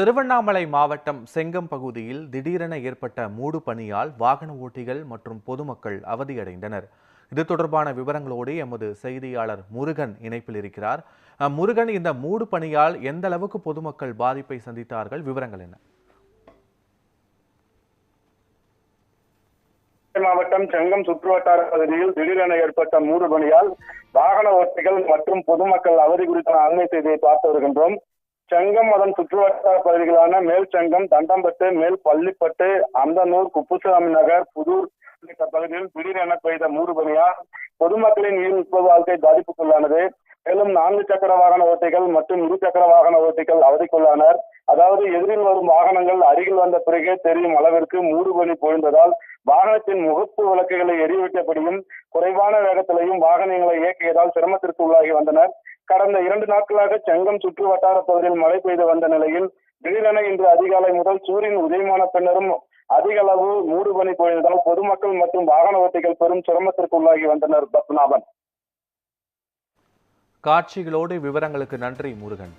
திருவண்ணாமலை மாவட்டம் செங்கம் பகுதியில் திடீரென ஏற்பட்ட மூடு பணியால் வாகன ஓட்டிகள் மற்றும் பொதுமக்கள் அவதியடைந்தனர். இது தொடர்பான விவரங்களோடு எமது செய்தியாளர் முருகன் இணைப்பில் இருக்கிறார். முருகன் இந்த மூடு பணியால் எந்த அளவுக்கு பொதுமக்கள் பாதிப்பை சந்தித்தார்கள்? விவரங்கள் என்ன? மாவட்டம் செங்கம் சுற்றுவட்டார பகுதியில் திடீரென ஏற்பட்ட மூடு பணியால் வாகன ஓட்டிகள் மற்றும் பொதுமக்கள் அவதி குறித்த அண்மை செய்தியை பார்த்து வருகின்றோம். செங்கம் அதன் சுற்றுவட்டார பகுதிகளான மேல் செங்கம் தண்டம்பட்டு மேல் பள்ளிப்பட்டு அந்தனூர் குப்புசாமி நகர் புதூர் உள்ளிட்ட பகுதியில் திடீரென பெய்த மூடு பணியால் பொதுமக்களின் நீர் வாழ்க்கை பாதிப்புக்குள்ளானது. மேலும் நான்கு சக்கர வாகன ஓட்டிகள் மற்றும் இரு சக்கர வாகன ஓட்டிகள் அவதிக்குள்ளானர். அதாவது எதிரில் வரும் வாகனங்கள் அருகில் வந்த பிறகே தெரியும் அளவிற்கு மூடுபனி பொழிந்ததால் வாகனத்தின் முகப்பு விளக்குகளை எரிவிட்டபடியும் குறைவான வேகத்திலையும் வாகனங்களை இயக்கியதால் சிரமத்திற்கு உள்ளாகி வந்தனர். கடந்த இரண்டு நாட்களாக செங்கம் சுற்று வட்டார பகுதியில் மழை பெய்து வந்த நிலையில் திடீரென இன்று அதிகாலை முதல் சூரியன் உதயமான பின்னரும் அதிக அளவு மூடுபனி பொழிந்ததால் பொதுமக்கள் மற்றும் வாகன ஓட்டிகள் பெரும் சிரமத்திற்கு உள்ளாகி வந்தனர் பத்மநாபன். காட்சிகளோடு விவரங்களுக்கு நன்றி முருகன்.